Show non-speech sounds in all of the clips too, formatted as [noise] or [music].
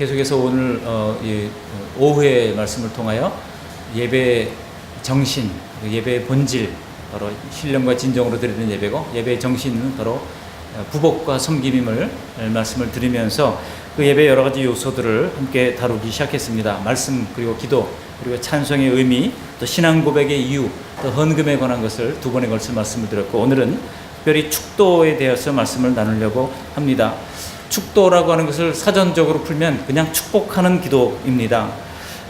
계속해서 오늘 어, 이 오후의 말씀을 통하여 예배 정신, 예배 본질, 바로 신령과 진정으로 드리는 예배고 예배의 정신은 바로 부복과 섬김임을 말씀을 드리면서 그 예배 여러 가지 요소들을 함께 다루기 시작했습니다. 말씀 그리고 기도 그리고 찬송의 의미 또 신앙 고백의 이유 또 헌금에 관한 것을 두 번에 걸쳐 말씀을 드렸고 오늘은 특별히 축도에 대해서 말씀을 나누려고 합니다. 축도라고 하는 것을 사전적으로 풀면 그냥 축복하는 기도입니다.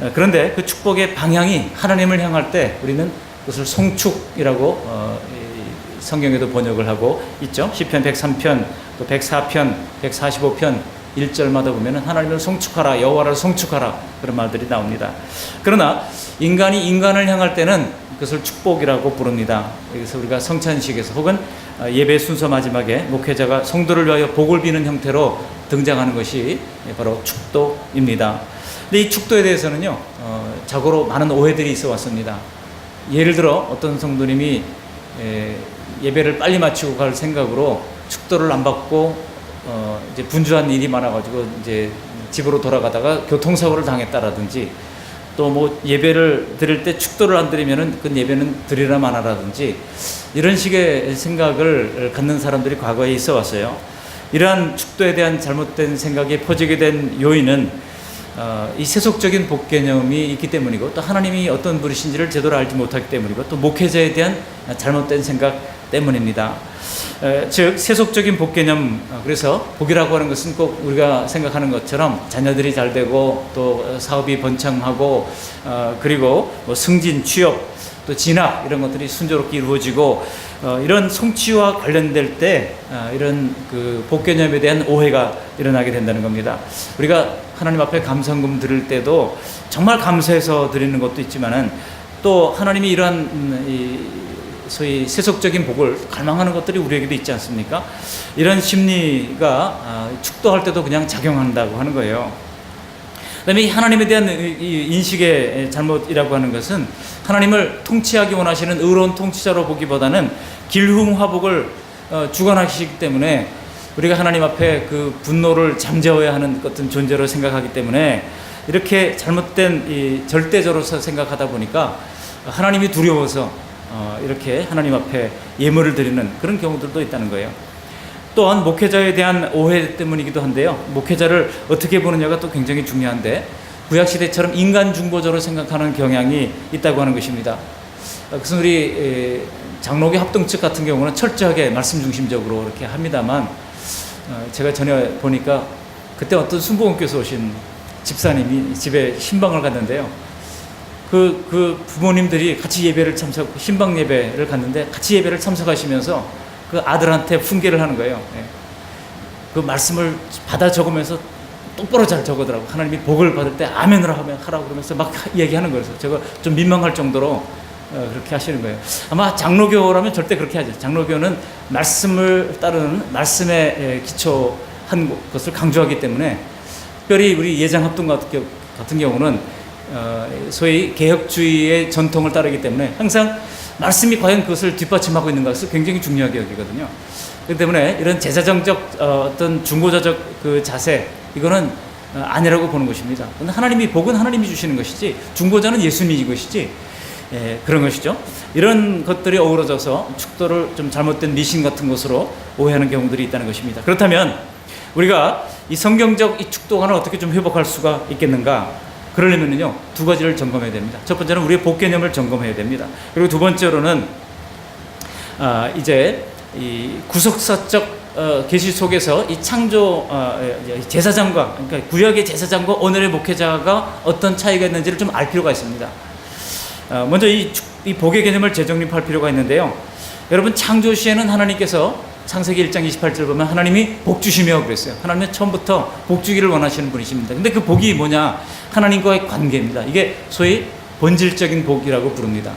어, 그런데 그 축복의 방향이 하나님을 향할 때 우리는 그것을 송축이라고 어, 이 성경에도 번역을 하고 있죠. 시편 103편, 또 104편, 145편 1절마다 보면은 하나님을 송축하라, 여호와를 송축하라 그런 말들이 나옵니다. 그러나 인간이 인간을 향할 때는 그것을 축복이라고 부릅니다. 그래서 우리가 성찬식에서 혹은 어, 예배 순서 마지막에 목회자가 성도를 위하여 복을 비는 형태로 등장하는 것이 바로 축도입니다. 근데 이 축도에 대해서는요, 어, 자고로 많은 오해들이 있어 왔습니다. 예를 들어 어떤 성도님이 에, 예배를 빨리 마치고 갈 생각으로 축도를 안 받고 어, 이제 분주한 일이 많아가지고 이제 집으로 돌아가다가 교통사고를 당했다라든지 또 뭐 예배를 드릴 때 축도를 안 드리면은 그 예배는 드리라 마나라든지 이런 식의 생각을 갖는 사람들이 과거에 있어 왔어요. 이러한 축도에 대한 잘못된 생각이 퍼지게 된 요인은 어, 이 세속적인 복 개념이 있기 때문이고 또 하나님이 어떤 분이신지를 제대로 알지 못하기 때문이고 또 목회자에 대한 잘못된 생각 때문입니다. 에, 즉 세속적인 복 개념 어, 그래서 복이라고 하는 것은 꼭 우리가 생각하는 것처럼 자녀들이 잘 되고 또 사업이 번창하고 어, 그리고 뭐 승진 취업 또 진학 이런 것들이 순조롭게 이루어지고 어, 이런 성취와 관련될 때 어, 이런 그 복 개념에 대한 오해가 일어나게 된다는 겁니다. 우리가 하나님 앞에 감상금 드릴 때도 정말 감사해서 드리는 것도 있지만은 또 하나님이 이러한 음, 이 소위 세속적인 복을 갈망하는 것들이 우리에게도 있지 않습니까? 이런 심리가 아, 축도할 때도 그냥 작용한다고 하는 거예요. 그다음에 이 하나님에 대한 이 인식의 잘못이라고 하는 것은 하나님을 통치하기 원하시는 의로운 통치자로 보기보다는 길흉화복을 어, 주관하시기 때문에 우리가 하나님 앞에 그 분노를 잠재워야 하는 어떤 존재로 생각하기 때문에 이렇게 잘못된 이 절대적으로서 생각하다 보니까 하나님이 두려워서 어, 이렇게 하나님 앞에 예물을 드리는 그런 경우들도 있다는 거예요. 또한 목회자에 대한 오해 때문이기도 한데요. 목회자를 어떻게 보느냐가 또 굉장히 중요한데 구약 시대처럼 인간 중보자로 생각하는 경향이 있다고 하는 것입니다. 어, 그래서 우리 장로교 합동 측 같은 경우는 철저하게 말씀 중심적으로 이렇게 합니다만 어, 제가 전에 보니까 그때 어떤 순복음교에서 오신 집사님이 집에 신방을 갔는데요. 그, 그 부모님들이 같이 예배를 참석, 신방 예배를 갔는데 같이 예배를 참석하시면서 그 아들한테 훈계를 하는 거예요. 예. 그 말씀을 받아 적으면서 똑바로 잘 적으더라고. 하나님이 복을 받을 때 아멘으로 하면 하라고 그러면서 막 얘기하는 거예요. 제가 좀 민망할 정도로 어, 그렇게 하시는 거예요. 아마 장로교라면 절대 그렇게 하죠. 장로교는 말씀을 따르는 말씀에 기초한 것을 강조하기 때문에 특별히 우리 예장 합동 같은 경우는 어, 소위 개혁주의의 전통을 따르기 때문에 항상 말씀이 과연 그것을 뒷받침하고 있는 것을 굉장히 중요하게 여기거든요. 그렇기 때문에 이런 제사정적 어, 어떤 중고자적 그 자세 이거는 어, 아니라고 보는 것입니다. 하나님이 복은 하나님이 주시는 것이지 중고자는 예수님이 것이지 예, 그런 것이죠. 이런 것들이 어우러져서 축도를 좀 잘못된 미신 같은 것으로 오해하는 경우들이 있다는 것입니다. 그렇다면 우리가 이 성경적 이 축도관을 어떻게 좀 회복할 수가 있겠는가? 그러려면요 두 가지를 점검해야 됩니다. 첫 번째는 우리의 복 개념을 점검해야 됩니다. 그리고 두 번째로는 아, 이제 이 구속사적 어, 계시 속에서 이 창조 어, 제사장과 그러니까 구약의 제사장과 오늘의 목회자가 어떤 차이가 있는지를 좀 알 필요가 있습니다. 어, 먼저 이, 이 복의 개념을 재정립할 필요가 있는데요. 여러분 창조 시에는 하나님께서 창세기 1장 28절 보면 하나님이 복 주시며 그랬어요. 하나님은 처음부터 복 주기를 원하시는 분이십니다. 근데 그 복이 뭐냐? 하나님과의 관계입니다. 이게 소위 본질적인 복이라고 부릅니다.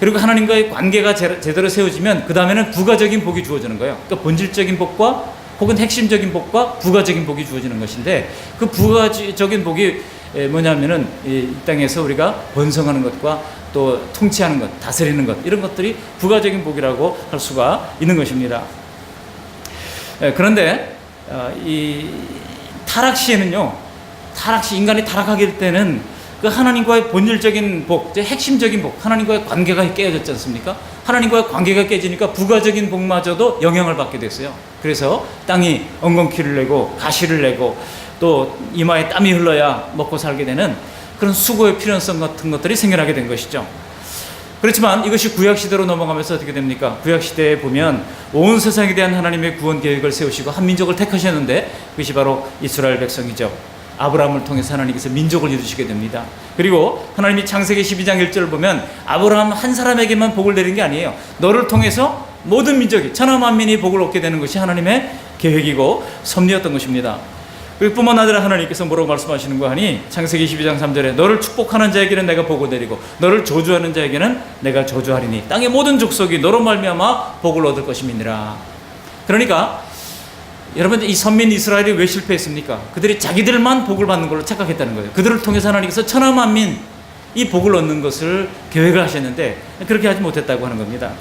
그리고 하나님과의 관계가 제대로 세워지면 그 다음에는 부가적인 복이 주어지는 거예요. 그러니까 본질적인 복과 혹은 핵심적인 복과 부가적인 복이 주어지는 것인데 그 부가적인 복이 뭐냐면은 이 땅에서 우리가 번성하는 것과 또 통치하는 것, 다스리는 것 이런 것들이 부가적인 복이라고 할 수가 있는 것입니다. 그런데 어, 이 타락 시에는요 타락 시 인간이 타락하게 될 때는 그 하나님과의 본질적인 복, 제 핵심적인 복, 하나님과의 관계가 깨어졌지 않습니까? 하나님과의 관계가 깨지니까 부가적인 복마저도 영향을 받게 됐어요. 그래서 땅이 엉겅퀴를 내고 가시를 내고 또 이마에 땀이 흘러야 먹고 살게 되는 그런 수고의 필연성 같은 것들이 생겨나게 된 것이죠. 그렇지만 이것이 구약 시대로 넘어가면서 어떻게 됩니까? 구약 시대에 보면 온 세상에 대한 하나님의 구원 계획을 세우시고 한 민족을 택하셨는데 그것이 바로 이스라엘 백성이죠. 아브라함을 통해서 하나님께서 민족을 이루시게 됩니다. 그리고 하나님이 창세기 12장 1절을 보면 아브라함 한 사람에게만 복을 내린 게 아니에요. 너를 통해서 모든 민족이 천하 만민이 복을 얻게 되는 것이 하나님의 계획이고 섭리였던 것입니다. 뿐만 아니라 하나님께서 뭐라고 말씀하시는 거 하니 창세기 12장 3절에 너를 축복하는 자에게는 내가 복을 내리고 너를 저주하는 자에게는 내가 저주하리니 땅의 모든 족속이 너로 말미암아 복을 얻을 것임이니라. 그러니까 여러분 이 선민 이스라엘이 왜 실패했습니까? 그들이 자기들만 복을 받는 걸로 착각했다는 거예요. 그들을 통해서 하나님께서 천하 만민 이 복을 얻는 것을 계획을 하셨는데 그렇게 하지 못했다고 하는 겁니다.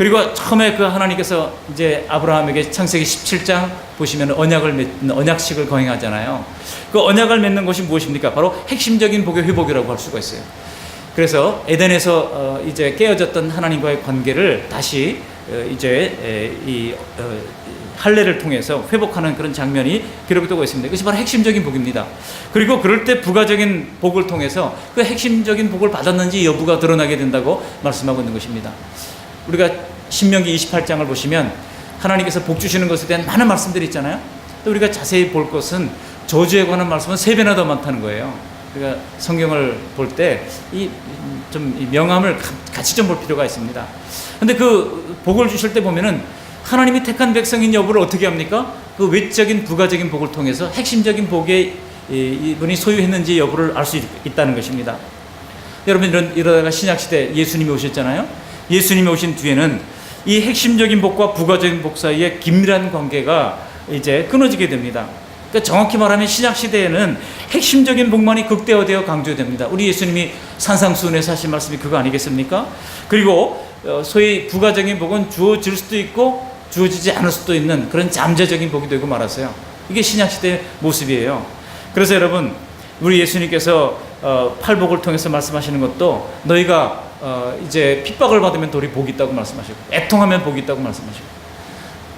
그리고 처음에 그 하나님께서 이제 아브라함에게 창세기 17장 보시면 언약을 맺는 언약식을 거행하잖아요. 그 언약을 맺는 것이 무엇입니까? 바로 핵심적인 복의 회복이라고 할 수가 있어요. 그래서 에덴에서 어, 이제 깨어졌던 하나님과의 관계를 다시 어, 이제 에, 이 어, 할례를 통해서 회복하는 그런 장면이 기록되고 있습니다. 이것이 바로 핵심적인 복입니다. 그리고 그럴 때 부가적인 복을 통해서 그 핵심적인 복을 받았는지 여부가 드러나게 된다고 말씀하고 있는 것입니다. 우리가 신명기 28장을 보시면 하나님께서 복 주시는 것에 대한 많은 말씀들이 있잖아요. 또 우리가 자세히 볼 것은 저주에 관한 말씀은 세 배나 더 많다는 거예요. 우리가 성경을 볼 때 이 좀 명함을 같이 좀 볼 필요가 있습니다. 근데 그 복을 주실 때 보면은 하나님이 택한 백성인 여부를 어떻게 합니까? 그 외적인 부가적인 복을 통해서 핵심적인 복에 이분이 소유했는지 여부를 알 수 있다는 것입니다. 여러분 이러다가 신약 시대 예수님이 오셨잖아요. 예수님이 오신 뒤에는 이 핵심적인 복과 부가적인 복 사이에 긴밀한 관계가 이제 끊어지게 됩니다. 그러니까 정확히 말하면 신약 시대에는 핵심적인 복만이 극대화되어 강조됩니다. 우리 예수님이 산상수훈에서 하신 말씀이 그거 아니겠습니까? 그리고 어, 소위 부가적인 복은 주어질 수도 있고 주어지지 않을 수도 있는 그런 잠재적인 복이 되고 말았어요. 이게 신약 시대의 모습이에요. 그래서 여러분 우리 예수님께서 어, 팔복을 통해서 말씀하시는 것도 너희가 어, 이제 핍박을 받으면 돌이 복이 있다고 말씀하시고 애통하면 복이 있다고 말씀하시고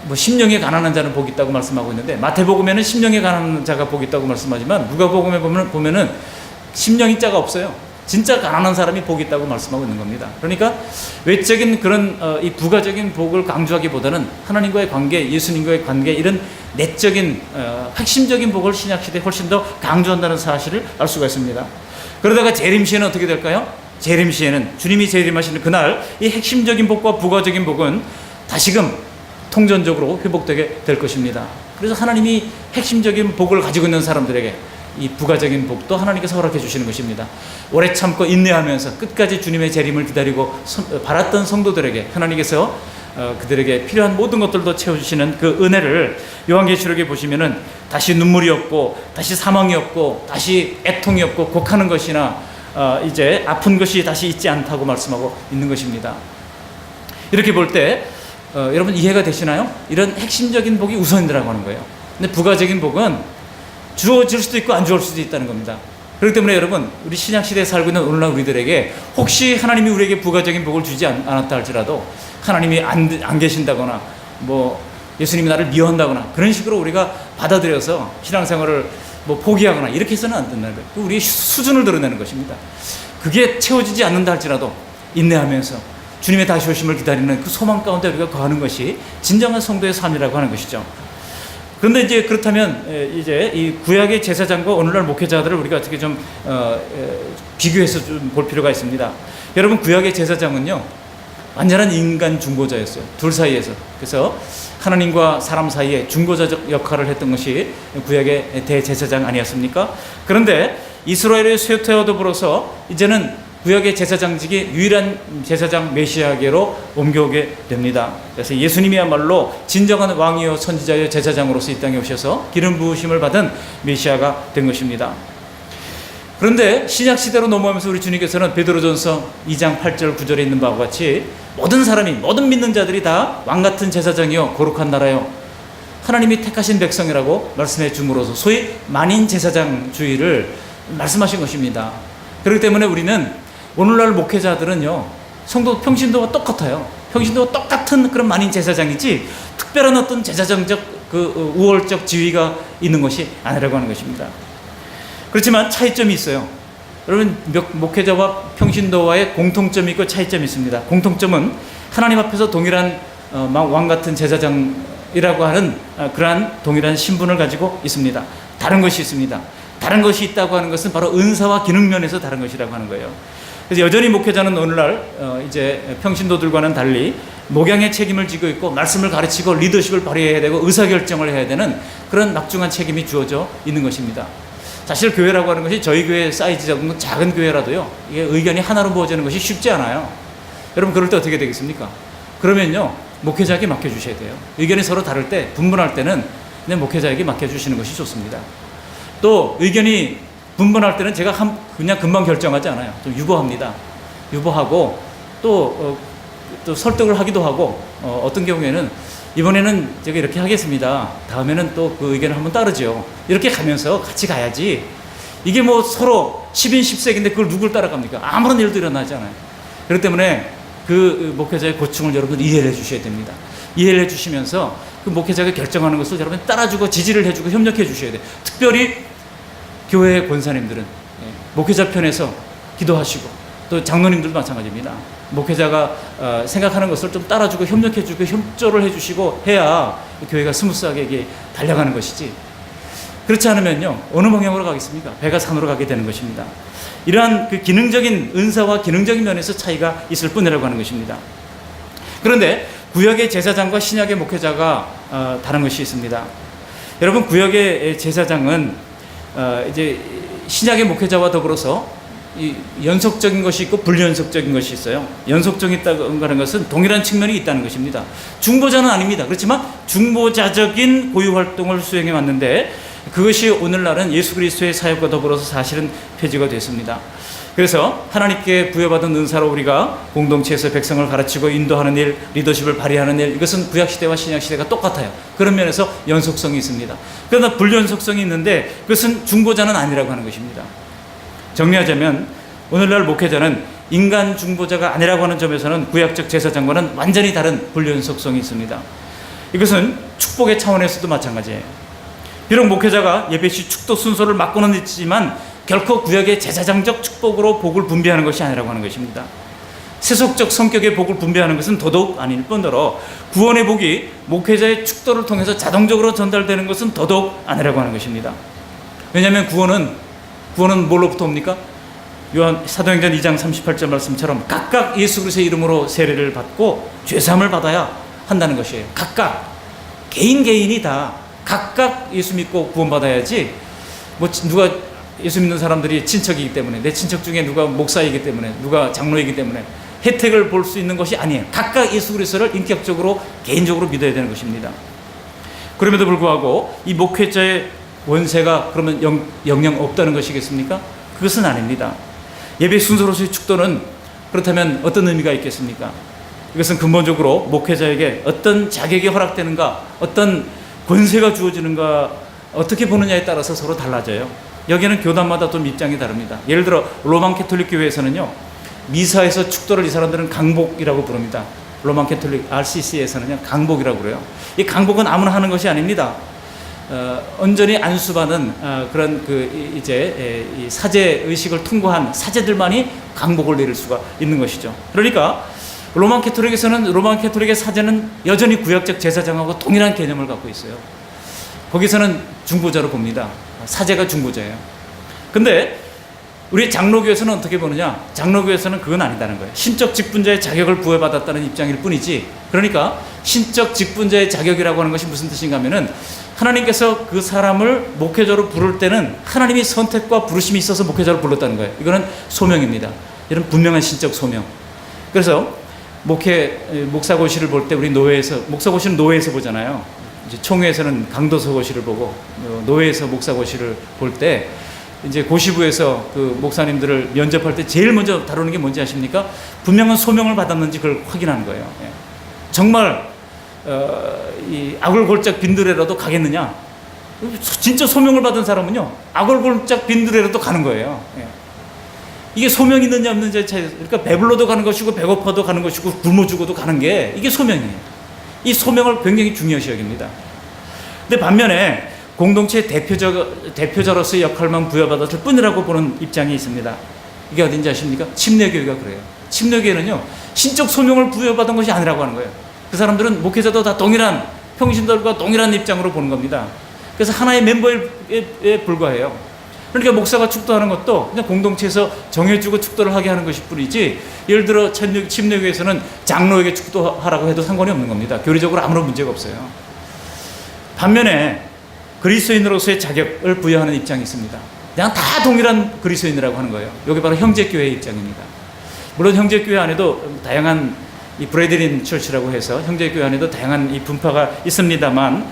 뭐 심령에 가난한 자는 복이 있다고 말씀하고 있는데 마태복음에는 심령에 가난한 자가 복이 있다고 말씀하지만 누가복음에 보면 보면은 심령이 자가 없어요. 진짜 가난한 사람이 복이 있다고 말씀하고 있는 겁니다. 그러니까 외적인 그런 어, 이 부가적인 복을 강조하기보다는 하나님과의 관계, 예수님과의 관계 이런 내적인 어, 핵심적인 복을 신약 시대에 훨씬 더 강조한다는 사실을 알 수가 있습니다. 그러다가 재림 시에는 어떻게 될까요? 재림 시에는 주님이 재림하시는 그날 이 핵심적인 복과 부가적인 복은 다시금 통전적으로 회복되게 될 것입니다. 그래서 하나님이 핵심적인 복을 가지고 있는 사람들에게 이 부가적인 복도 하나님께서 허락해 주시는 것입니다. 오래 참고 인내하면서 끝까지 주님의 재림을 기다리고 바랐던 성도들에게 하나님께서 어, 그들에게 필요한 모든 것들도 채워주시는 그 은혜를 요한계시록에 보시면은 다시 눈물이 없고 다시 사망이 없고 다시 애통이 없고 곡하는 것이나 어, 이제 아픈 것이 다시 있지 않다고 말씀하고 있는 것입니다. 이렇게 볼때 어, 여러분 이해가 되시나요? 이런 핵심적인 복이 우선이라고 하는 거예요. 근데 부가적인 복은 주어질 수도 있고 안 주어질 수도 있다는 겁니다. 그렇기 때문에 여러분 우리 신약 시대에 살고 있는 오늘날 우리들에게 혹시 하나님이 우리에게 부가적인 복을 주지 않, 았다 할지라도 하나님이 안, 안 계신다거나 뭐 예수님이 나를 미워한다거나 그런 식으로 우리가 받아들여서 신앙생활을 뭐 포기하거나 이렇게 해서는 안 된다는 거예요. 우리의 수준을 드러내는 것입니다. 그게 채워지지 않는다 할지라도 인내하면서 주님의 다시 오심을 기다리는 그 소망 가운데 우리가 거하는 것이 진정한 성도의 삶이라고 하는 것이죠. 그런데 이제 그렇다면 이제 이 구약의 제사장과 오늘날 목회자들을 우리가 어떻게 좀 어, 비교해서 좀 볼 필요가 있습니다. 여러분 구약의 제사장은요 완전한 인간 중보자였어요. 둘 사이에서 그래서 하나님과 사람 사이에 중보자적 역할을 했던 것이 구약의 대제사장 아니었습니까? 그런데 이스라엘의 쇠퇴와 더불어서 이제는 구약의 제사장직이 유일한 제사장 메시아계로 옮겨오게 됩니다. 그래서 예수님이야말로 진정한 왕이요 선지자요 제사장으로서 이 땅에 오셔서 기름 부으심을 받은 메시아가 된 것입니다. 그런데 신약 시대로 넘어가면서 우리 주님께서는 베드로전서 2장 8절 9절에 있는 바와 같이 모든 사람이 모든 믿는 자들이 다 왕 같은 제사장이요 거룩한 나라요 하나님이 택하신 백성이라고 말씀해 줌으로써 소위 만인 제사장 주의를 말씀하신 것입니다. 그렇기 때문에 우리는 오늘날 목회자들은요 성도 평신도가 똑같아요. 평신도가 똑같은 그런 만인 제사장이지 특별한 어떤 제사장적 그 어, 우월적 지위가 있는 것이 아니라고 하는 것입니다. 그렇지만 차이점이 있어요. 여러분 목- 목회자와 평신도와의 공통점이 있고 차이점이 있습니다. 공통점은 하나님 앞에서 동일한 어, 마- 왕 같은 제사장이라고 하는 어, 그러한 동일한 신분을 가지고 있습니다. 다른 것이 있습니다. 다른 것이 있다고 하는 것은 바로 은사와 기능 면에서 다른 것이라고 하는 거예요. 그래서 여전히 목회자는 오늘날 어, 이제 평신도들과는 달리 목양의 책임을 지고 있고 말씀을 가르치고 리더십을 발휘해야 되고 의사결정을 해야 되는 그런 막중한 책임이 주어져 있는 것입니다. 사실 교회라고 하는 것이 저희 교회 사이즈 정도 작은 교회라도요 이게 의견이 하나로 모아지는 것이 쉽지 않아요. 여러분 그럴 때 어떻게 되겠습니까? 그러면요 목회자에게 맡겨 주셔야 돼요. 의견이 서로 다를 때 분분할 때는 그냥 목회자에게 맡겨 주시는 것이 좋습니다. 또 의견이 분분할 때는 제가 한, 그냥 금방 결정하지 않아요. 좀 유보합니다. 유보하고 또, 어, 또 설득을 하기도 하고 어, 어떤 경우에는 이번에는 제가 이렇게 하겠습니다. 다음에는 또 그 의견을 한번 따르죠. 이렇게 가면서 같이 가야지. 이게 뭐 서로 10인 10색인데 그걸 누굴 따라갑니까? 아무런 일도 일어나지 않아요. 그렇기 때문에 그 목회자의 고충을 여러분 이해를 해 주셔야 됩니다. 이해를 해 주시면서 그 목회자가 결정하는 것을 여러분 따라주고 지지를 해주고 협력해 주셔야 돼요. 특별히 교회 권사님들은 예, 목회자 편에서 기도하시고 또 장로님들도 마찬가지입니다. 목회자가 어, 생각하는 것을 좀 따라주고 협력해주고 협조를 해주시고 해야 교회가 스무스하게 이게 달려가는 것이지. 그렇지 않으면요 어느 방향으로 가겠습니까? 배가 산으로 가게 되는 것입니다. 이러한 그 기능적인 은사와 기능적인 면에서 차이가 있을 뿐이라고 하는 것입니다. 그런데 구역의 제사장과 신약의 목회자가 어, 다른 것이 있습니다. 여러분 구역의 제사장은 어, 이제 신약의 목회자와 더불어서 이 연속적인 것이 있고 불연속적인 것이 있어요. 하는 것은 동일한 측면이 있다는 것입니다. 중보자는 아닙니다. 그렇지만 중보자적인 고유 활동을 수행해 왔는데 그것이 오늘날은 예수 그리스도의 사역과 더불어서 사실은 폐지가 됐습니다. 그래서 하나님께 부여받은 은사로 우리가 공동체에서 백성을 가르치고 인도하는 일, 리더십을 발휘하는 일, 이것은 구약 시대와 신약 시대가 똑같아요. 그런 면에서 연속성이 있습니다. 그러나 불연속성이 있는데 그것은 중보자는 아니라고 하는 것입니다. 정리하자면 오늘날 목회자는 인간 중보자가 아니라고 하는 점에서는 구약적 제사장과는 완전히 다른 불연속성이 있습니다. 이것은 축복의 차원에서도 마찬가지예요. 비록 목회자가 예배 시 축도 순서를 맡고는 있지만 결코 구약의 제사장적 축복으로 복을 분배하는 것이 아니라고 하는 것입니다. 세속적 성격의 복을 분배하는 것은 더더욱 아닐 뿐더러 구원의 복이 목회자의 축도를 통해서 자동적으로 전달되는 것은 더더욱 아니라고 하는 것입니다. 왜냐하면 구원은 구원은 뭘로부터 옵니까? 요한 사도행전 2장 38절 말씀처럼 각각 예수 그리스도의 이름으로 세례를 받고 죄 사함을 받아야 한다는 것이에요. 각각 개인 개인이 다 각각 예수 믿고 구원받아야지 뭐 누가 예수 믿는 사람들이 친척이기 때문에 내 친척 중에 누가 목사이기 때문에 누가 장로이기 때문에 혜택을 볼 수 있는 것이 아니에요. 각각 예수 그리스도를 인격적으로 개인적으로 믿어야 되는 것입니다. 그럼에도 불구하고 이 목회자의 원세가 그러면 영, 영영 없다는 것이겠습니까? 그것은 아닙니다. 예배 순서로서의 축도는 그렇다면 어떤 의미가 있겠습니까? 이것은 근본적으로 목회자에게 어떤 자격이 허락되는가, 어떤 권세가 주어지는가, 어떻게 보느냐에 따라서 서로 달라져요. 여기는 교단마다 좀 입장이 다릅니다. 예를 들어 로만 캐톨릭 교회에서는요, 미사에서 축도를 이 사람들은 강복이라고 부릅니다. 로만 캐톨릭 RCC에서는요, 강복이라고 그래요. 이 강복은 아무나 하는 것이 아닙니다. 어, 온전히 안수받은 어, 그런 그 이- 이제 사제 의식을 통과한 사제들만이 강복을 내릴 수가 있는 것이죠. 그러니까 로만 캐톨릭에서는 로만 캐톨릭의 사제는 여전히 구약적 제사장하고 동일한 개념을 갖고 있어요. 거기서는 중보자로 봅니다. 사제가 중보자예요. 근데 우리 장로교에서는 어떻게 보느냐? 장로교에서는 그건 아니다는 거예요. 신적 직분자의 자격을 부여받았다는 입장일 뿐이지. 그러니까 신적 직분자의 자격이라고 하는 것이 무슨 뜻인가 하면은 하나님께서 그 사람을 목회자로 부를 때는 하나님이 선택과 부르심이 있어서 목회자로 불렀다는 거예요. 이거는 소명입니다. 이런 분명한 신적 소명. 그래서 목회 목사고시를 볼 때 우리 노회에서 목사고시는 노회에서 보잖아요. 이제 총회에서는 강도서고시를 보고 어, 노회에서 목사고시를 볼 때 이제 고시부에서 그 목사님들을 면접할 때 제일 먼저 다루는 게 뭔지 아십니까? 분명한 소명을 받았는지 그걸 확인하는 거예요. 예. 정말 어, 이 아골골짝 빈들에라도 가겠느냐? 진짜 소명을 받은 사람은요 아골골짝 빈들에라도 가는 거예요. 예. 이게 소명 있느냐 없느냐 차이. 그러니까 배불러도 가는 것이고 배고파도 가는 것이고 굶어 죽어도 가는 게 이게 소명이에요. 이 소명을 굉장히 중요시 여깁니다. 근데 반면에 공동체의 대표자, 대표자로서의 역할만 부여받았을 뿐이라고 보는 입장이 있습니다. 이게 어딘지 아십니까? 침례교회가 그래요. 침례교회는요, 신적 소명을 부여받은 것이 아니라고 하는 거예요. 그 사람들은 목회자도 다 동일한, 평신들과 동일한 입장으로 보는 겁니다. 그래서 하나의 멤버에 불과해요. 그러니까 목사가 축도하는 것도 그냥 공동체에서 정해주고 축도를 하게 하는 것일 뿐이지 예를 들어 침례- 침례교회에서는 장로에게 축도하라고 해도 상관이 없는 겁니다. 교리적으로 아무런 문제가 없어요. 반면에 그리스도인으로서의 자격을 부여하는 입장이 있습니다. 그냥 다 동일한 그리스도인이라고 하는 거예요. 여기 바로 형제교회의 입장입니다. 물론 형제교회 안에도 다양한 이 브레드린 철치라고 해서 형제교회 안에도 다양한 이 분파가 있습니다만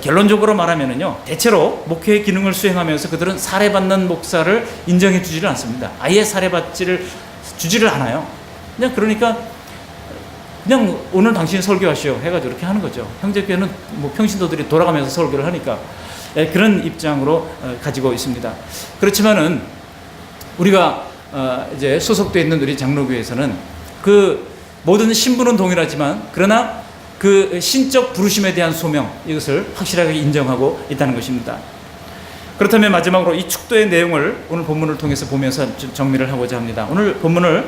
결론적으로 말하면은요 대체로 목회의 기능을 수행하면서 그들은 사례받는 목사를 인정해 주지를 않습니다. 아예 사례받지를 주지를 않아요. 그냥 그러니까 그냥 오늘 당신 설교하시오 해가지고 이렇게 하는 거죠. 형제교회는 뭐 평신도들이 돌아가면서 설교를 하니까 예, 그런 입장으로 어, 가지고 있습니다. 그렇지만은 우리가 어, 이제 소속돼 있는 우리 장로교회에서는 그 모든 신분은 동일하지만 그러나 그 신적 부르심에 대한 소명 이것을 확실하게 인정하고 있다는 것입니다. 그렇다면 마지막으로 이 축도의 내용을 오늘 본문을 통해서 보면서 좀 정리를 하고자 합니다. 오늘 본문을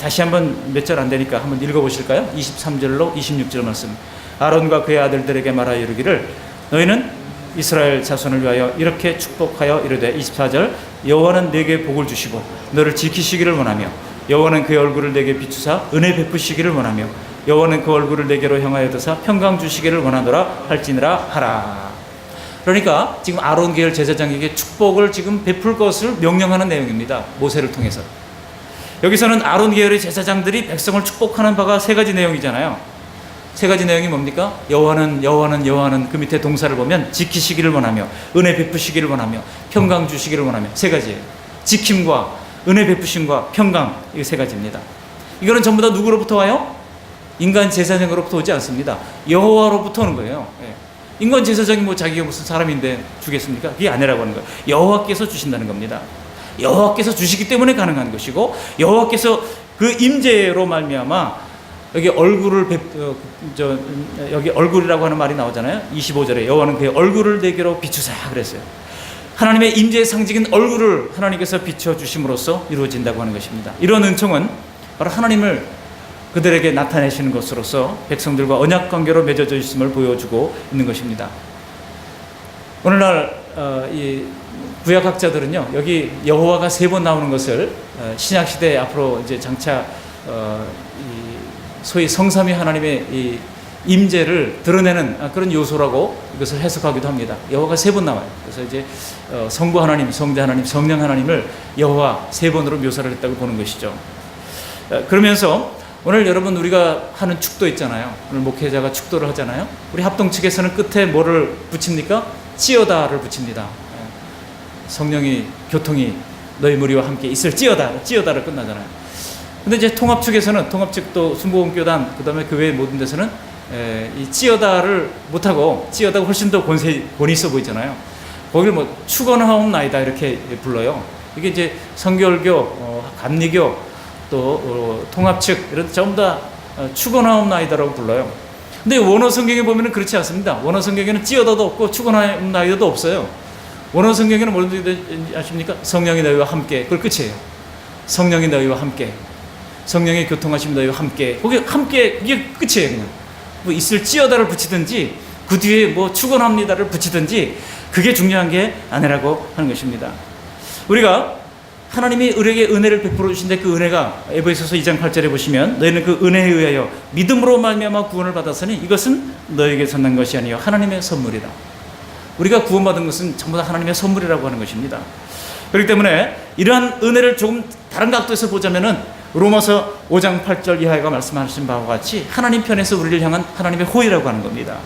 다시 한번 몇 절 안 되니까 한번 읽어보실까요? 23절로 26절 말씀. 아론과 그의 아들들에게 말하여 이르기를 너희는 이스라엘 자손을 위하여 이렇게 축복하여 이르되 24절 여호와는 내게 복을 주시고 너를 지키시기를 원하며 여호와는 그의 얼굴을 내게 비추사 은혜 베푸시기를 원하며 여호와는 그 얼굴을 내게로 향하여 드사 평강 주시기를 원하노라 할지니라 하라. 그러니까 지금 아론 계열 제사장에게 축복을 지금 베풀 것을 명령하는 내용입니다. 모세를 통해서. 여기서는 아론 계열의 제사장들이 백성을 축복하는 바가 세 가지 내용이잖아요. 세 가지 내용이 뭡니까? 여호와는 여호와는 여호와는 그 밑에 동사를 보면 지키시기를 원하며 은혜 베푸시기를 원하며 평강 주시기를 원하며 세 가지예요. 지킴과 은혜 베푸심과 평강 이 세 가지입니다. 이거는 전부 다 누구로부터 와요? 인간 제사장으로부터 오지 않습니다. 여호와로부터 오는 거예요. 예. 인간 제사장이 뭐 자기가 무슨 사람인데 주겠습니까? 그게 아니라고 하는 거예요. 여호와께서 주신다는 겁니다. 여호와께서 주시기 때문에 가능한 것이고 여호와께서 그 임재로 말미암아 여기 얼굴을 뵙, 어, 저, 여기 얼굴이라고 하는 말이 나오잖아요. 25절에 여호와는 그의 얼굴을 내게로 비추사 그랬어요. 하나님의 임재의 상징인 얼굴을 하나님께서 비춰 주심으로써 이루어진다고 하는 것입니다. 이런 은총은 바로 하나님을 그들에게 나타내시는 것으로서 백성들과 언약 관계로 맺어져 있음을 보여주고 있는 것입니다. 오늘날 어, 이 구약학자들은요 여기 여호와가 세 번 나오는 것을 어, 신약 시대 앞으로 이제 장차 어, 이 소위 성삼위 하나님의 이 임재를 드러내는 아, 그런 요소라고 이것을 해석하기도 합니다. 여호와가 세 번 나와요. 그래서 이제 어, 성부 하나님, 성자 하나님, 성령 하나님을 여호와 세 번으로 묘사를 했다고 보는 것이죠. 어, 그러면서 오늘 여러분 우리가 하는 축도 있잖아요. 오늘 목회자가 축도를 하잖아요. 우리 합동 측에서는 끝에 뭐를 붙입니까? 찌어다를 붙입니다. 예. 성령이 교통이 너희 무리와 함께 있을찌어다, 찌어다를 끝나잖아요. 근데 이제 통합 측에서는 통합 측도 순복음교단 그다음에 그외 모든 데서는 에, 이 찌어다를 못하고 찌어다가 훨씬 더 권세 권위 있어 보이잖아요. 거기를 뭐 축원하옵나이다 이렇게 불러요. 이게 이제 성결교, 어, 감리교 또 어, 통합 측 이런 전부 다 어, 축원하옵나이다라고 불러요. 근데 원어 성경에 보면은 그렇지 않습니다. 원어 성경에는 찌어다도 없고 축원하옵나이다도 없어요. 원어 성경에는 뭐든지 아십니까? 성령이 너희와 함께 그걸 끝이에요. 성령이 너희와 함께 성령의 교통하심 너희와 함께 거기 함께 이게 끝이에요 그냥 뭐 있을지어다를 붙이든지 그 뒤에 뭐 축원합니다를 붙이든지 그게 중요한 게 아니라고 하는 것입니다. 우리가 하나님이 우리에게 은혜를 베풀어 주신데 그 은혜가 에베소서 2장 8절에 보시면 너희는 그 은혜에 의하여 믿음으로 말미암아 구원을 받았으니 이것은 너에게서 난 것이 아니요 하나님의 선물이다 우리가 구원받은 것은 전부 다 하나님의 선물이라고 하는 것입니다. 그렇기 때문에 이러한 은혜를 조금 다른 각도에서 보자면은 로마서 5장 8절 이하가 말씀하신 바와 같이 하나님 편에서 우리를 향한 하나님의 호의라고 하는 겁니다.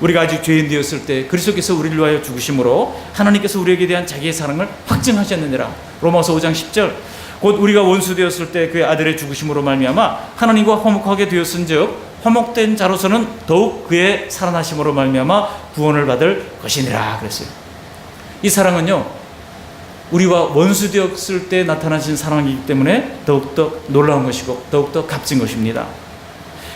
우리가 아직 죄인 되었을 때 그리스도께서 우리를 위하여 죽으심으로 하나님께서 우리에게 대한 자기의 사랑을 확증하셨느니라. 로마서 5장 10절. 곧 우리가 원수 되었을 때 그의 아들의 죽으심으로 말미암아 하나님과 화목하게 되었은즉 화목된 자로서는 더욱 그의 살아나심으로 말미암아 구원을 받을 것이니라 그랬어요. 이 사랑은요 우리와 원수 되었을 때 나타나신 사랑이기 때문에 더욱더 놀라운 것이고 더욱더 값진 것입니다.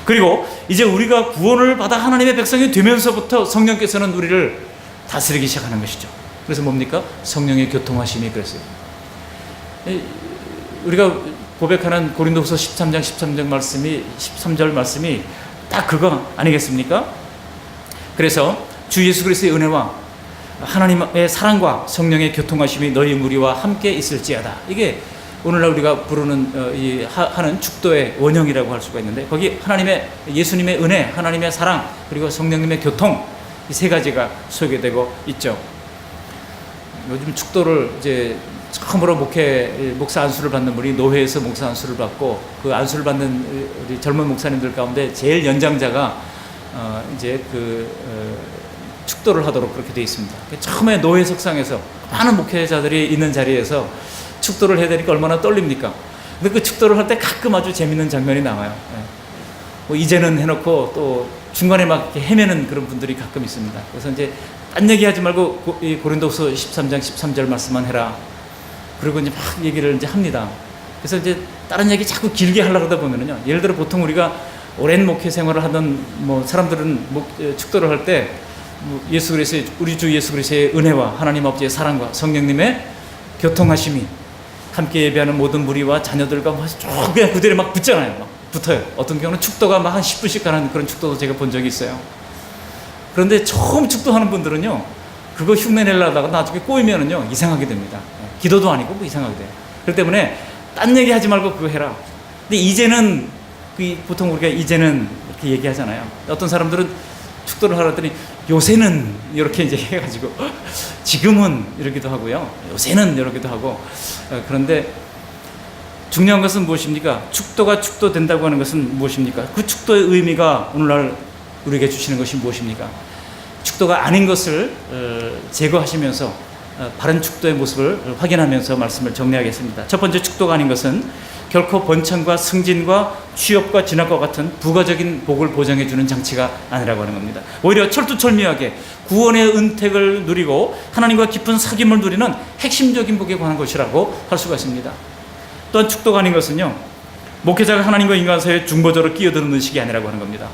그리고 이제 우리가 구원을 받아 하나님의 백성이 되면서부터 성령께서는 우리를 다스리기 시작하는 것이죠. 그래서 뭡니까? 성령의 교통하심이 그랬어요. 이- 우리가 고백하는 고린도후서 13장 13장 말씀이 13절 말씀이 딱 그거 아니겠습니까? 그래서 주 예수 그리스도의 은혜와 하나님의 사랑과 성령의 교통하심이 너희 무리와 함께 있을지어다. 이게 오늘날 우리가 부르는 어, 하는 축도의 원형이라고 할 수가 있는데 거기 하나님의 예수님의 은혜, 하나님의 사랑 그리고 성령님의 교통 이 세 가지가 소개되고 있죠. 요즘 축도를 이제 처음으로 목회 목사 안수를 받는 분이 노회에서 목사 안수를 받고 그 안수를 받는 우리 젊은 목사님들 가운데 제일 연장자가 어 이제 그 어 축도를 하도록 그렇게 돼 있습니다. 처음에 노회 석상에서 많은 목회자들이 있는 자리에서 축도를 해야 되니까 얼마나 떨립니까? 근데 그 축도를 할 때 가끔 아주 재밌는 장면이 나와요. 예. 뭐 이제는 해놓고 또 중간에 막 헤매는 그런 분들이 가끔 있습니다. 그래서 이제 딴 얘기하지 말고 고, 이 고린도서 13장 13절 말씀만 해라. 그리고 이제 막 얘기를 이제 합니다. 그래서 이제 다른 얘기 자꾸 길게 하려고 하다 보면은요. 예를 들어 보통 우리가 오랜 목회 생활을 하던 뭐 사람들은 목, 에, 축도를 할때뭐 예수 그리스도의 우리 주 예수 그리스도의 은혜와 하나님 아버지의 사랑과 성령님의 교통하심이 함께 예배하는 모든 무리와 자녀들과 막쭉 그냥 그대로 막 붙잖아요. 막 붙어요. 어떤 경우는 축도가 막 한 10분씩 가는 그런 축도도 제가 본 적이 있어요. 그런데 처음 축도하는 분들은요, 그거 흉내 내려다가 나중에 꼬이면은요, 이상하게 됩니다. 예, 기도도 아니고 뭐 이상하게 돼요. 그렇기 때문에 딴 얘기 하지 말고 그거 해라. 근데 이제는, 그 보통 우리가 이제는 이렇게 얘기하잖아요. 어떤 사람들은 축도를 하라더니 요새는 이렇게 이제 해가지고 [laughs] 지금은 이러기도 하고요. 요새는 이러기도 하고 어, 그런데 중요한 것은 무엇입니까? 축도가 축도된다고 하는 것은 무엇입니까? 그 축도의 의미가 오늘날 우리에게 주시는 것이 무엇입니까? 축도가 아닌 것을 어, 제거하시면서 어, 바른 축도의 모습을 확인하면서 말씀을 정리하겠습니다. 첫 번째 축도가 아닌 것은 결코 번창과 승진과 취업과 진학과 같은 부가적인 복을 보장해 주는 장치가 아니라고 하는 겁니다. 오히려 철두철미하게 구원의 은택을 누리고 하나님과 깊은 사귐을 누리는 핵심적인 복에 관한 것이라고 할 수가 있습니다. 또한 축도가 아닌 것은요 목회자가 하나님과 인간 사이에 중보자로 끼어드는 의식이 아니라고 하는 겁니다.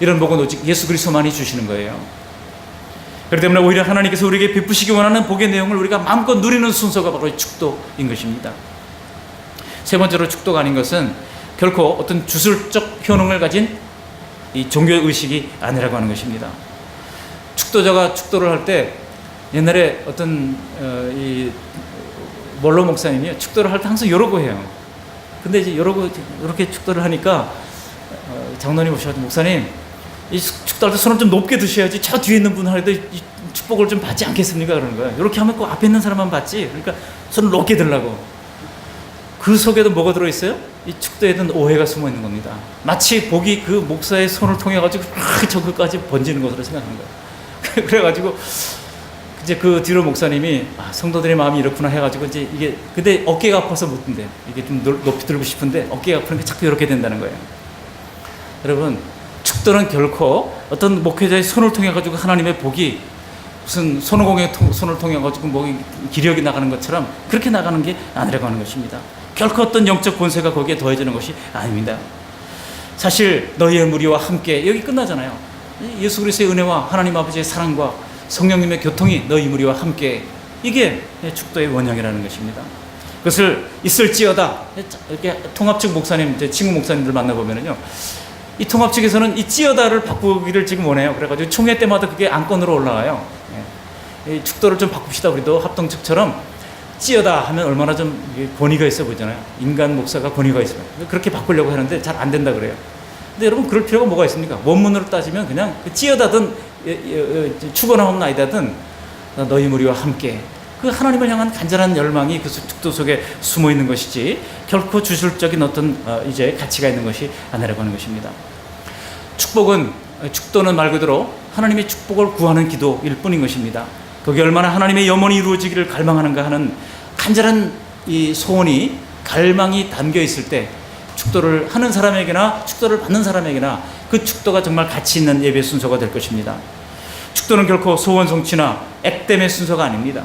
이런 복은 오직 예수 그리스도만이 주시는 거예요. 그렇기 때문에 오히려 하나님께서 우리에게 베푸시기 원하는 복의 내용을 우리가 마음껏 누리는 순서가 바로 이 축도인 것입니다. 세 번째로 축도가 아닌 것은 결코 어떤 주술적 효능을 가진 이 종교 의식이 아니라고 하는 것입니다. 축도자가 축도를 할 때 옛날에 어떤 어, 이 원로 목사님이 축도를 할 때 항상 이러고 해요. 근데 이제 이러고 이렇게 축도를 하니까 어, 장로님 오셔가지고 목사님 이 축도할 때 손을 좀 높게 드셔야지 저 뒤에 있는 분이 축복을 좀 받지 않겠습니까? 그러는 거예요. 이렇게 하면 꼭 앞에 있는 사람만 받지. 그러니까 손을 높게 들라고. 그 속에도 뭐가 들어있어요? 이 축도에는 오해가 숨어 있는 겁니다. 마치 복이 그 목사의 손을 통해 가지고 저 끝까지 번지는 것으로 생각하는 거예요. [laughs] 그래가지고 이제 그 뒤로 목사님이 아, 성도들의 마음이 이렇구나 해가지고 이제 이게 근데 어깨가 아파서 못 든대요. 이게 좀 높- 높이 들고 싶은데 어깨가 아프니까 자꾸 이렇게 된다는 거예요. 여러분 축도는 결코 어떤 목회자의 손을 통해 가지고 하나님의 복이 무슨 손오공의 통- 손을 통해 가지고 뭐 기력이 나가는 것처럼 그렇게 나가는 게 아니라고 하는 것입니다. 결코 어떤 영적 권세가 거기에 더해지는 것이 아닙니다. 사실 너희의 무리와 함께 여기 끝나잖아요. 예수 그리스도의 은혜와 하나님 아버지의 사랑과 성령님의 교통이 너희 무리와 함께 이게 축도의 원형이라는 것입니다. 그것을 있을지어다 이렇게 통합 측 목사님, 제 친구 목사님들 만나 보면은요. 이 통합 측에서는 이 찌어다를 바꾸기를 지금 원해요. 그래가지고 총회 때마다 그게 안건으로 올라와요. 예. 이 축도를 좀 바꿉시다. 우리도 합동 측처럼 찌어다 하면 얼마나 좀 권위가 있어 보이잖아요. 인간 목사가 권위가 있어요. 그렇게 바꾸려고 하는데 잘 안 된다 그래요. 근데 여러분 그럴 필요가 뭐가 있습니까? 원문으로 따지면 그냥 그 찌어다든 예, 예, 예, 축원하옵 나이다든 너희 무리와 함께 그 하나님을 향한 간절한 열망이 그 축도 속에 숨어 있는 것이지 결코 주술적인 어떤 어, 이제 가치가 있는 것이 아니라고 하는 것입니다. 축복은 축도는 말 그대로 하나님의 축복을 구하는 기도일 뿐인 것입니다. 거기 얼마나 하나님의 염원이 이루어지기를 갈망하는가 하는 간절한 이 소원이 갈망이 담겨 있을 때 축도를 하는 사람에게나 축도를 받는 사람에게나 그 축도가 정말 가치 있는 예배 순서가 될 것입니다. 축도는 결코 소원 성취나 액땜의 순서가 아닙니다.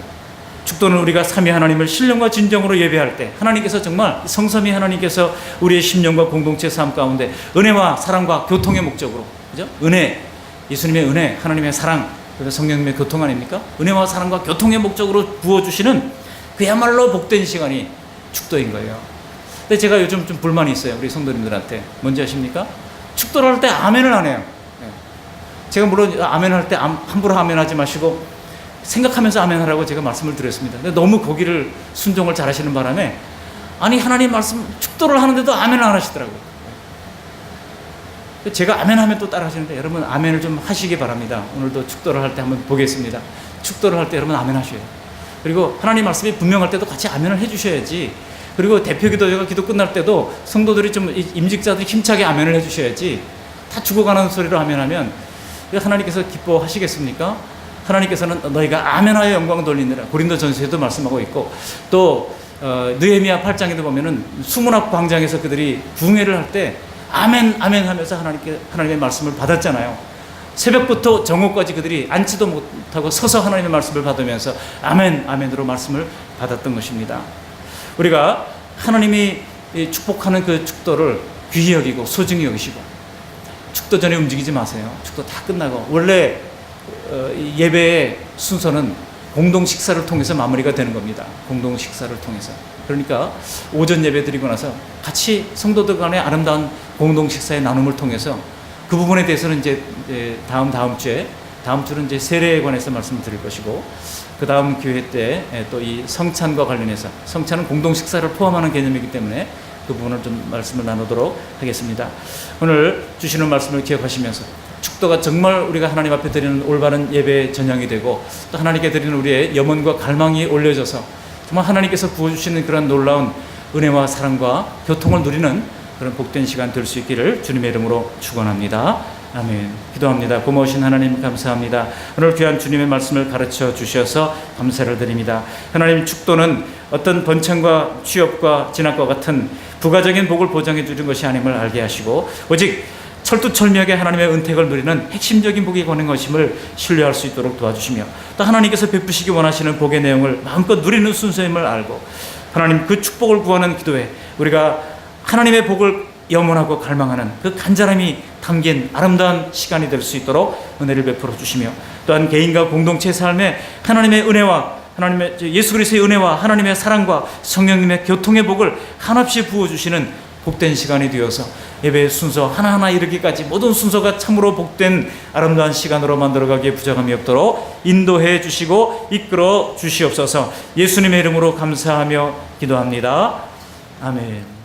축도는 우리가 삼위 하나님을 신령과 진정으로 예배할 때 하나님께서 정말 성삼위 하나님께서 우리의 심령과 공동체 삶 가운데 은혜와 사랑과 교통의 목적으로 그죠? 은혜 예수님의 은혜 하나님의 사랑 그리고 성령님의 교통 아닙니까? 은혜와 사랑과 교통의 목적으로 부어주시는 그야말로 복된 시간이 축도인 거예요. 근데 제가 요즘 좀 불만이 있어요. 우리 성도님들한테. 뭔지 아십니까? 축도를 할 때 아멘을 안 해요. 네. 제가 물론 아멘 할 때 함부로 아멘 하지 마시고 생각하면서 아멘 하라고 제가 말씀을 드렸습니다. 근데 너무 거기를 순종을 잘 하시는 바람에 아니 하나님 말씀 축도를 하는데도 아멘 안 하시더라고요. 제가 아멘 하면 또 따라 하시는데 여러분 아멘을 좀 하시기 바랍니다. 오늘도 축도를 할 때 한번 보겠습니다. 축도를 할 때 여러분 아멘 하셔요. 그리고 하나님 말씀이 분명할 때도 같이 아멘을 해 주셔야지. 그리고 대표 기도회가 기도 끝날 때도 성도들이 좀 임직자들이 힘차게 아멘을 해 주셔야지. 다 죽어가는 소리로 아멘하면 하나님께서 기뻐하시겠습니까? 하나님께서는 너희가 아멘하여 영광 돌리느라 고린도 전서에도 말씀하고 있고 또 어, 느헤미야 8장에도 보면은 수문학 광장에서 그들이 부흥회를 할때 아멘 아멘 하면서 하나님께 하나님의 말씀을 받았잖아요. 새벽부터 정오까지 그들이 앉지도 못하고 서서 하나님의 말씀을 받으면서 아멘 아멘으로 말씀을 받았던 것입니다. 우리가 하나님이 축복하는 그 축도를 귀히 여기고 소중히 여기시고 축도 전에 움직이지 마세요. 축도 다 끝나고 원래 어, 예배의 순서는 공동 식사를 통해서 마무리가 되는 겁니다. 공동 식사를 통해서. 그러니까 오전 예배 드리고 나서 같이 성도들 간의 아름다운 공동 식사의 나눔을 통해서 그 부분에 대해서는 이제 다음 다음 주에 다음 주는 이제 세례에 관해서 말씀을 드릴 것이고 그 다음 교회 때 또 이 성찬과 관련해서 성찬은 공동 식사를 포함하는 개념이기 때문에 그 부분을 좀 말씀을 나누도록 하겠습니다. 오늘 주시는 말씀을 기억하시면서 축도가 정말 우리가 하나님 앞에 드리는 올바른 예배 전형이 되고 또 하나님께 드리는 우리의 염원과 갈망이 올려져서 정말 하나님께서 부어주시는 그런 놀라운 은혜와 사랑과 교통을 누리는 그런 복된 시간 될 수 있기를 주님의 이름으로 축원합니다. 아멘. 기도합니다. 고마우신 하나님 감사합니다. 오늘 귀한 주님의 말씀을 가르쳐 주셔서 감사를 드립니다. 하나님 축도는 어떤 번창과 취업과 진학과 같은 부가적인 복을 보장해 주는 것이 아님을 알게 하시고 오직 철두철미하게 하나님의 은택을 누리는 핵심적인 복이 거는 것임을 신뢰할 수 있도록 도와주시며 또 하나님께서 베푸시기 원하시는 복의 내용을 마음껏 누리는 순서임을 알고 하나님 그 축복을 구하는 기도에 우리가 하나님의 복을 염원하고 갈망하는 그 간절함이 담긴 아름다운 시간이 될 수 있도록 은혜를 베풀어 주시며 또한 개인과 공동체 삶에 하나님의 은혜와 하나님의 예수 그리스도의 은혜와 하나님의 사랑과 성령님의 교통의 복을 한없이 부어 주시는 복된 시간이 되어서 예배 순서 하나하나 이르기까지 모든 순서가 참으로 복된 아름다운 시간으로 만들어가기에 부족함이 없도록 인도해 주시고 이끌어 주시옵소서 예수님의 이름으로 감사하며 기도합니다. 아멘.